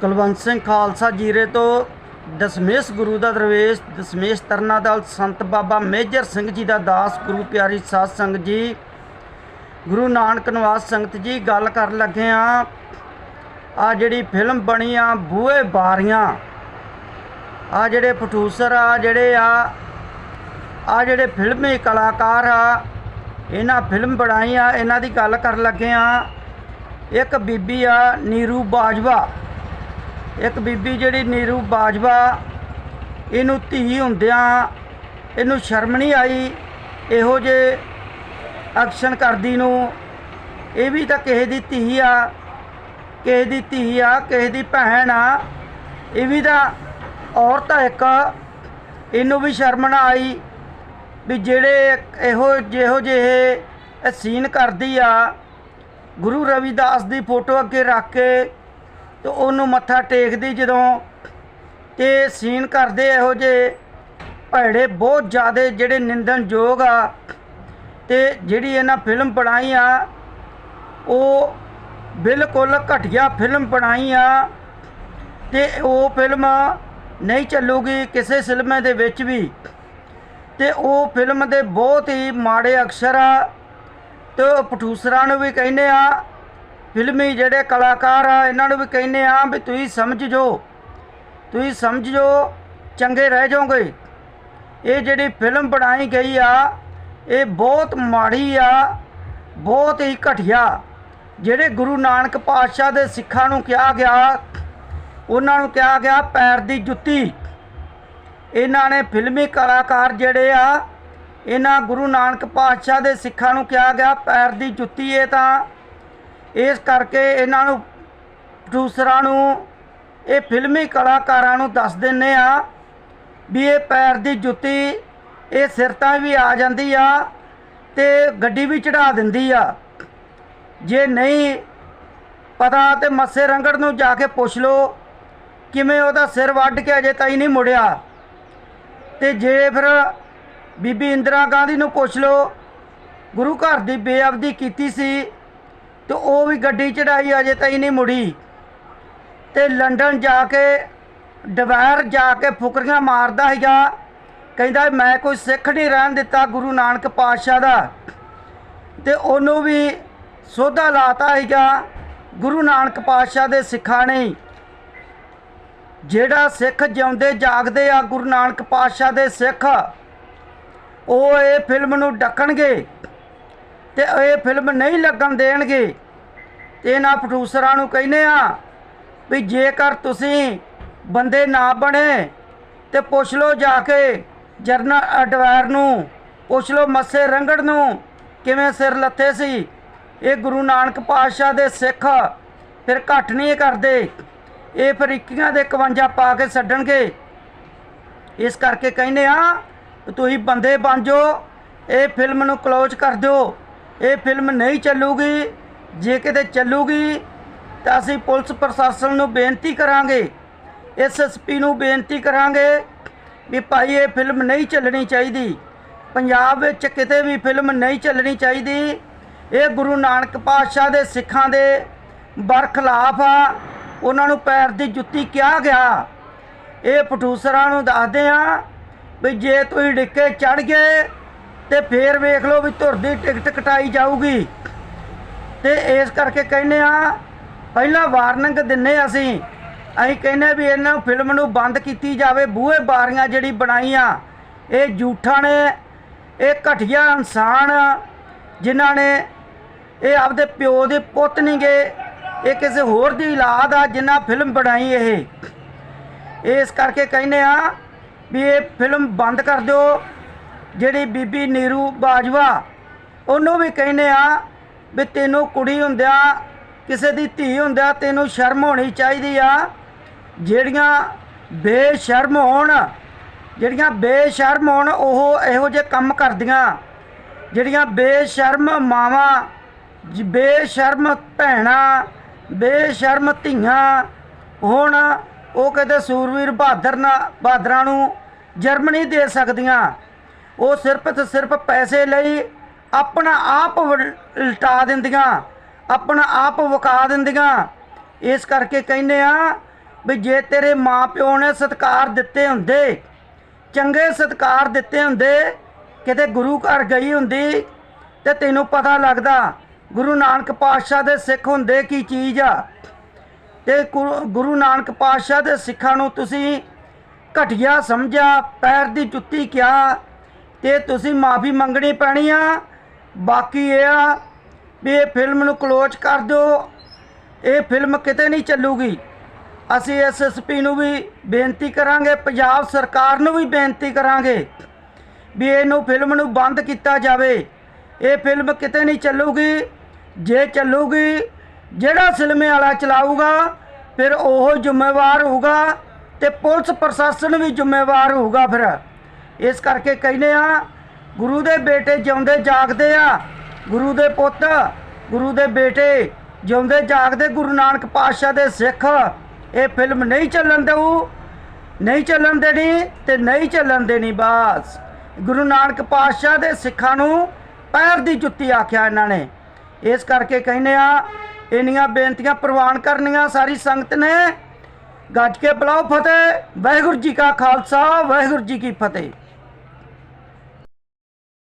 ਕੁਲਵੰਤ ਸਿੰਘ ਖਾਲਸਾ ਜੀਰੇ ਤੋਂ ਦਸਮੇਸ਼ ਗੁਰੂ ਦਾ ਦਰਵੇਸ਼, ਦਸਮੇਸ਼ ਤਰਨਾ ਦਲ, ਸੰਤ ਬਾਬਾ ਮੇਜਰ ਸਿੰਘ ਜੀ ਦਾ ਦਾਸ, ਗੁਰੂ ਪਿਆਰੀ ਸਾਧ ਸੰਗਤ ਜੀ, ਗੁਰੂ ਨਾਨਕ ਨਿਵਾਸ ਸੰਗਤ ਜੀ, ਗੱਲ ਕਰਨ ਲੱਗੇ ਆ ਆ ਜਿਹੜੀ ਫਿਲਮ ਬਣੀ ਆ, ਬੂਹੇ ਬਾਰੀਆਂ। ਆ ਜਿਹੜੇ ਪ੍ਰੋਡਿਊਸਰ ਆ, ਜਿਹੜੇ ਆ ਆ ਜਿਹੜੇ ਫਿਲਮੀ ਕਲਾਕਾਰ ਆ, ਇਹਨਾਂ ਫਿਲਮ ਬਣਾਈ ਆ, ਇਹਨਾਂ ਦੀ ਗੱਲ ਕਰਨ ਲੱਗੇ ਆ ਇੱਕ ਬੀਬੀ ਆ, ਨੀਰੂ ਬਾਜਵਾ। ਇੱਕ ਬੀਬੀ ਜਿਹੜੀ ਨੀਰੂ ਬਾਜਵਾ, ਇਹਨੂੰ ਧੀ ਹੁੰਦਿਆਂ ਇਹਨੂੰ ਸ਼ਰਮ ਨਹੀਂ ਆਈ, ਇਹੋ ਜੇ ਐਕਸ਼ਨ ਕਰਦੀ ਨੂੰ। ਇਹ ਵੀ ਤਾਂ ਕਿਸੇ ਦੀ ਧੀ ਆ, ਕਿਸੇ ਦੀ ਧੀ ਆ, ਕਿਸੇ ਦੀ ਭੈਣ ਆ। ਇਹ ਵੀ ਤਾਂ ਔਰਤ ਆ ਇੱਕ, ਇਹਨੂੰ ਵੀ ਸ਼ਰਮ ਨਾ ਆਈ ਵੀ ਜਿਹੜੇ ਇਹੋ ਜਿਹੋ ਜਿਹੇ ਸੀਨ ਕਰਦੀ ਆ। ਗੁਰੂ ਰਵਿਦਾਸ ਦੀ ਫੋਟੋ ਅੱਗੇ ਰੱਖ ਕੇ ਤੇ ਉਹਨੂੰ ਮੱਥਾ ਟੇਕਦੀ ਜਦੋਂ ਤੇ ਸੀਨ ਕਰਦੇ ਇਹੋ ਜਿਹੇ ਭੜੇ ਬਹੁਤ ਜ਼ਿਆਦੇ ਜਿਹੜੇ ਨਿੰਦਣਯੋਗ ਆ ਤੇ ਜਿਹੜੀ ਇਹਨਾਂ ਫਿਲਮ ਬਣਾਈ ਆ, ਉਹ ਬਿਲਕੁਲ ਘਟੀਆ ਫਿਲਮ ਬਣਾਈ ਆ ਤੇ ਉਹ ਫਿਲਮ ਨਹੀਂ ਚੱਲੂਗੀ ਕਿਸੇ ਸਿਨੇਮੇ ਦੇ ਵਿੱਚ ਵੀ। ਤੇ ਉਹ ਫਿਲਮ ਦੇ ਬਹੁਤ ਹੀ ਮਾੜੇ ਅਕਸ਼ਰ ਆ ਤੇ ਉਹ ਪ੍ਰੋਡਿਊਸਰਾਂ ਨੂੰ ਵੀ ਕਹਿੰਦੇ ਆ ਫਿਲਮੀ ਜਿਹੜੇ ਕਲਾਕਾਰ ਆ, ਇਹਨਾਂ ਨੂੰ ਵੀ ਕਹਿੰਦੇ ਆ ਵੀ ਤੁਸੀਂ ਸਮਝ ਜੋ, ਤੁਸੀਂ ਸਮਝ ਜੋ, ਚੰਗੇ ਰਹਿ ਜਾਓਗੇ। ਇਹ ਜਿਹੜੀ ਫਿਲਮ ਬਣਾਈ ਗਈ ਆ, ਇਹ ਬਹੁਤ ਮਾੜੀ ਆ, ਬਹੁਤ ਹੀ ਘਟੀਆ। ਜਿਹੜੇ ਗੁਰੂ ਨਾਨਕ ਪਾਤਸ਼ਾਹ ਦੇ ਸਿੱਖਾਂ ਨੂੰ ਕਿਹਾ ਗਿਆ, ਉਹਨਾਂ ਨੂੰ ਕਿਹਾ ਗਿਆ ਪੈਰ ਦੀ ਜੁੱਤੀ। ਇਹਨਾਂ ਨੇ ਫਿਲਮੀ ਕਲਾਕਾਰ ਜਿਹੜੇ ਆ, ਇਹਨਾਂ ਗੁਰੂ ਨਾਨਕ ਪਾਤਸ਼ਾਹ ਦੇ ਸਿੱਖਾਂ ਨੂੰ ਕਿਹਾ ਗਿਆ ਪੈਰ ਦੀ ਜੁੱਤੀ ਇਹ ਤਾਂ ਇਸ ਕਰਕੇ ਇਹਨਾਂ ਨੂੰ ਪ੍ਰੋਡਿਊਸਰਾਂ ਨੂੰ, ਇਹ ਫਿਲਮੀ ਕਲਾਕਾਰਾਂ ਨੂੰ ਦੱਸ ਦਿੰਨੇ ਆ ਵੀ ਇਹ ਪੈਰ ਦੀ ਜੁੱਤੀ, ਇਹ ਸਿਰ ਤਾਂ ਵੀ ਆ ਜਾਂਦੀ ਆ ਤੇ ਗੱਡੀ ਵੀ ਚੜਾ ਦਿੰਦੀ ਆ। ਜੇ ਨਹੀਂ ਪਤਾ ਤੇ ਮੱਸੇ ਰੰਗੜ ਨੂੰ ਜਾ ਕੇ ਪੁੱਛ ਲਓ, ਕਿਵੇਂ ਉਹਦਾ ਸਿਰ ਵੱਢ ਕੇ ਅਜੇ ਤਾਈ ਨਹੀਂ ਮੁੜਿਆ। ਤੇ ਜੇ ਫਿਰ ਬੀਬੀ ਇੰਦਰਾ ਗਾਂਧੀ ਨੂੰ ਪੁੱਛ ਲਓ, ਗੁਰੂ ਘਰ ਦੀ ਬੇਅਬਦੀ ਕੀਤੀ ਸੀ ਤੇ ਉਹ ਵੀ ਗੱਡੀ ਚੜਾਈ, ਅਜੇ ਤਾਈ ਨਹੀਂ ਮੁੜੀ। ਤੇ ਲੰਡਨ ਜਾ ਕੇ ਡਵੈਰ ਜਾ ਕੇ ਫੁਕਰੀਆਂ ਮਾਰਦਾ ਸੀਗਾ ਕਹਿੰਦਾ ਮੈਂ ਕੋਈ ਸਿੱਖ ਨਹੀਂ ਰਹਿਣ ਦਿੱਤਾ ਗੁਰੂ ਨਾਨਕ ਪਾਤਸ਼ਾਹ ਦਾ। ਤੇ ਉਹਨੂੰ ਵੀ ਸੋਧਾ ਲਾਤਾ ਸੀਗਾ ਗੁਰੂ ਨਾਨਕ ਪਾਤਸ਼ਾਹ ਦੇ ਸਿੱਖਾਂ ਨੇ। ਜਿਹੜਾ ਸਿੱਖ ਜਿਉਂਦੇ, ਜਾਗਦੇ ਆ ਗੁਰੂ ਨਾਨਕ ਪਾਤਸ਼ਾਹ ਦੇ ਸਿੱਖ, ਉਹ ਇਹ ਫਿਲਮ ਨੂੰ ਡੱਕਣਗੇ। ਤੇ ਇਹ ਫਿਲਮ ਨਹੀਂ ਲੱਗਣ ਦੇਣਗੇ। ਤੇ ਇਹਨਾਂ ਪ੍ਰੋਡਿਊਸਰਾਂ ਨੂੰ ਕਹਿੰਦੇ ਆ ਵੀ ਜੇਕਰ ਤੁਸੀਂ ਬੰਦੇ ਨਾ ਬਣੇ ਤੇ ਪੁੱਛ ਲਓ ਜਾ ਕੇ ਜਰਨਲ ਅਡਵਾਇਰ ਨੂੰ, ਪੁੱਛ ਲਓ ਮੱਸੇ ਰੰਗੜ ਨੂੰ ਕਿਵੇਂ ਸਿਰ ਲੱਥੇ ਸੀ। ਇਹ ਗੁਰੂ ਨਾਨਕ ਪਾਤਸ਼ਾਹ ਦੇ ਸਿੱਖ ਫਿਰ ਘੱਟ ਨਹੀਂ ਕਰਦੇ। ਇਹ ਫਿਰ 21 ਦੇ 51 ਪਾ ਕੇ ਛੱਡਣਗੇ। ਇਸ ਕਰਕੇ ਕਹਿੰਦੇ ਆ, ਤੁਸੀਂ ਬੰਦੇ ਬਣ ਜਾਓ, ਇਹ ਫਿਲਮ ਨੂੰ ਕਲੋਜ਼ ਕਰ ਦਿਓ। ਇਹ ਫਿਲਮ ਨਹੀਂ ਚੱਲੂਗੀ, ਜੇ ਕਿਤੇ ਚੱਲੂਗੀ, ਤਾਂ ਅਸੀਂ ਪੁਲਿਸ ਪ੍ਰਸ਼ਾਸਨ ਨੂੰ ਬੇਨਤੀ ਕਰਾਂਗੇ ਐਸਐਸਪੀ ਨੂੰ ਬੇਨਤੀ ਕਰਾਂਗੇ ਵੀ ਭਾਈ ਇਹ ਫਿਲਮ ਨਹੀਂ ਚੱਲਣੀ ਚਾਹੀਦੀ। ਪੰਜਾਬ ਵਿੱਚ ਕਿਤੇ ਵੀ ਫਿਲਮ ਨਹੀਂ ਚੱਲਣੀ ਚਾਹੀਦੀ। ਇਹ ਗੁਰੂ ਨਾਨਕ ਪਾਤਸ਼ਾਹ ਦੇ ਸਿੱਖਾਂ ਦੇ ਬਰਖਲਾਫ ਆ। ਉਹਨਾਂ ਨੂੰ ਪੈਰ ਦੀ ਜੁੱਤੀ ਕਿਹਾ ਗਿਆ। ਇਹ ਪ੍ਰੋਡਿਊਸਰਾਂ ਨੂੰ ਦੱਸਦੇ ਆ ਵੀ ਜੇ ਤੁਸੀਂ ਡਿੱਕੇ ਚੜ ਗਏ ਤੇ ਫੇਰ ਵੇਖ ਲਓ ਵੀ ਧੁਰ ਦੀ ਟਿਕਟ ਕਟਾਈ ਜਾਊਗੀ। ਤੇ ਇਸ ਕਰਕੇ ਕਹਿੰਦੇ ਆ, ਪਹਿਲਾਂ ਵਾਰਨਿੰਗ ਦਿੰਨੇ ਅਸੀਂ। ਅਸੀਂ ਕਹਿੰਦੇ ਵੀ ਇਹਨਾਂ ਫਿਲਮ ਨੂੰ ਬੰਦ ਕੀਤੀ ਜਾਵੇ, ਬੂਹੇ ਬਾਰੀਆਂ ਜਿਹੜੀ ਬਣਾਈਆਂ, ਇਹ ਝੂਠਾਂ ਨੇ, ਇਹ ਘਟੀਆ ਇਨਸਾਨ ਜਿਨ੍ਹਾਂ ਨੇ ਇਹ ਆਪਦੇ ਪਿਓ ਦੇ ਪੁੱਤ ਨਹੀਂ ਗਏ ਇਹ ਕਿਸੇ ਹੋਰ ਦੀ ਔਲਾਦ ਆ ਜਿਨ੍ਹਾਂ ਫਿਲਮ ਬਣਾਈ ਇਹ। ਇਸ ਕਰਕੇ ਕਹਿੰਦੇ ਆ ਵੀ ਇਹ ਫਿਲਮ ਬੰਦ ਕਰ ਦਿਓ। ਜਿਹੜੀ ਬੀਬੀ ਨੀਰੂ ਬਾਜਵਾ, ਉਹਨੂੰ ਵੀ ਕਹਿੰਦੇ ਆ ਵੀ ਤੈਨੂੰ ਕੁੜੀ ਹੁੰਦਿਆਂ, ਕਿਸੇ ਦੀ ਧੀ ਹੁੰਦਿਆਂ ਤੈਨੂੰ ਸ਼ਰਮ ਹੋਣੀ ਚਾਹੀਦੀ ਆ। ਜਿਹੜੀਆਂ ਬੇਸ਼ਰਮ ਹੋਣ, ਜਿਹੜੀਆਂ ਬੇਸ਼ਰਮ ਹੋਣ, ਉਹ ਇਹੋ ਜਿਹੇ ਕੰਮ ਕਰਦੀਆਂ। ਜਿਹੜੀਆਂ ਬੇਸ਼ਰਮ ਮਾਵਾਂ ਬੇਸ਼ਰਮ ਭੈਣਾਂ, ਬੇਸ਼ਰਮ ਧੀਆਂ ਹੁਣ, ਉਹ ਕਹਿੰਦੇ ਸੂਰਵੀਰ ਬਹਾਦਰ ਨਾ, ਬਹਾਦਰਾਂ ਨੂੰ ਜਰਮਨੀ ਦੇ ਸਕਦੀਆਂ। ਉਹ ਸਿਰਫ ਤੇ ਸਿਰਫ ਪੈਸੇ ਲਈ ਆਪਣਾ ਆਪ ਵਲ- ਦਿੰਦੀਆਂ, ਆਪਣਾ ਆਪ ਵਕਾ ਦਿੰਦੀਆਂ। ਇਸ ਕਰਕੇ ਕਹਿੰਦੇ ਆ ਵੀ ਜੇ ਤੇਰੇ ਮਾਪਿਓ ਨੇ ਸਤਕਾਰ ਦਿੱਤੇ ਹੁੰਦੇ, ਚੰਗੇ ਸਤਕਾਰ ਦਿੱਤੇ ਹੁੰਦੇ, ਕਿਤੇ ਗੁਰੂ ਘਰ ਗਈ ਹੁੰਦੀ, ਤੇ ਤੈਨੂੰ ਪਤਾ ਲੱਗਦਾ ਗੁਰੂ ਨਾਨਕ ਪਾਤਸ਼ਾਹ ਦੇ ਸਿੱਖ ਹੁੰਦੇ ਕੀ ਚੀਜ਼ ਆ। ਤੇ ਗੁਰੂ ਗੁਰੂ ਨਾਨਕ ਪਾਤਸ਼ਾਹ ਦੇ ਸਿੱਖਾਂ ਨੂੰ ਤੁਸੀਂ ਘਟੀਆ ਸਮਝਿਆ, ਪੈਰ ਦੀ ਜੁੱਤੀ ਕਿਹਾ ਤੇ ਤੁਸੀਂ ਮਾਫੀ ਮੰਗਣੀ ਪੈਣੀ ਆ। ਬਾਕੀ ਇਹ ਆ ਵੀ ਇਹ ਫਿਲਮ ਨੂੰ ਕਲੋਜ਼ ਕਰ ਦਿਓ। ਇਹ ਫਿਲਮ ਕਿਤੇ ਨਹੀਂ ਚੱਲੂਗੀ। ਅਸੀਂ ਐਸਐਸਪੀ ਨੂੰ ਵੀ ਬੇਨਤੀ ਕਰਾਂਗੇ, ਪੰਜਾਬ ਸਰਕਾਰ ਨੂੰ ਵੀ ਬੇਨਤੀ ਕਰਾਂਗੇ ਵੀ ਇਹਨੂੰ ਫਿਲਮ ਨੂੰ ਬੰਦ ਕੀਤਾ ਜਾਵੇ। ਇਹ ਫਿਲਮ ਕਿਤੇ ਨਹੀਂ ਚੱਲੂਗੀ। ਜੇ ਚੱਲੂਗੀ, ਜਿਹੜਾ ਸਿਨੇਮੇ ਵਾਲਾ ਚਲਾਊਗਾ, ਫਿਰ ਉਹ ਜ਼ਿੰਮੇਵਾਰ ਹੋਊਗਾ ਤੇ ਪੁਲਿਸ ਪ੍ਰਸ਼ਾਸਨ ਵੀ ਜ਼ਿੰਮੇਵਾਰ ਹੋਊਗਾ ਫਿਰ। ਇਸ ਕਰਕੇ ਕਹਿੰਦੇ ਆ, ਗੁਰੂ ਦੇ ਬੇਟੇ ਜਿਉਂਦੇ ਜਾਗਦੇ ਆ। ਗੁਰੂ ਦੇ ਪੁੱਤ, ਗੁਰੂ ਦੇ ਬੇਟੇ ਜਿਉਂਦੇ ਜਾਗਦੇ। ਗੁਰੂ ਨਾਨਕ ਪਾਤਸ਼ਾਹ ਦੇ ਸਿੱਖ, ਇਹ ਫਿਲਮ ਨਹੀਂ ਚੱਲਣ ਦਊ। ਨਹੀਂ ਚੱਲਣ ਦੇਣੀ ਤੇ ਨਹੀਂ ਚੱਲਣ ਦੇਣੀ ਬਾਸ। ਗੁਰੂ ਨਾਨਕ ਪਾਤਸ਼ਾਹ ਦੇ ਸਿੱਖਾਂ ਨੂੰ ਪੈਰ ਦੀ ਜੁੱਤੀ ਆਖਿਆ ਇਹਨਾਂ ਨੇ। ਇਸ ਕਰਕੇ ਕਹਿੰਦੇ ਆ, ਇੰਨੀਆਂ ਬੇਨਤੀਆਂ ਪ੍ਰਵਾਨ ਕਰਨੀਆਂ ਸਾਰੀ ਸੰਗਤ ਨੇ। ਗੱਜ ਕੇ ਬੁਲਾਓ ਫਤਿਹ। ਵਾਹਿਗੁਰੂ ਜੀ ਕਾ ਖਾਲਸਾ, ਵਾਹਿਗੁਰੂ ਜੀ ਕੀ ਫਤਿਹ।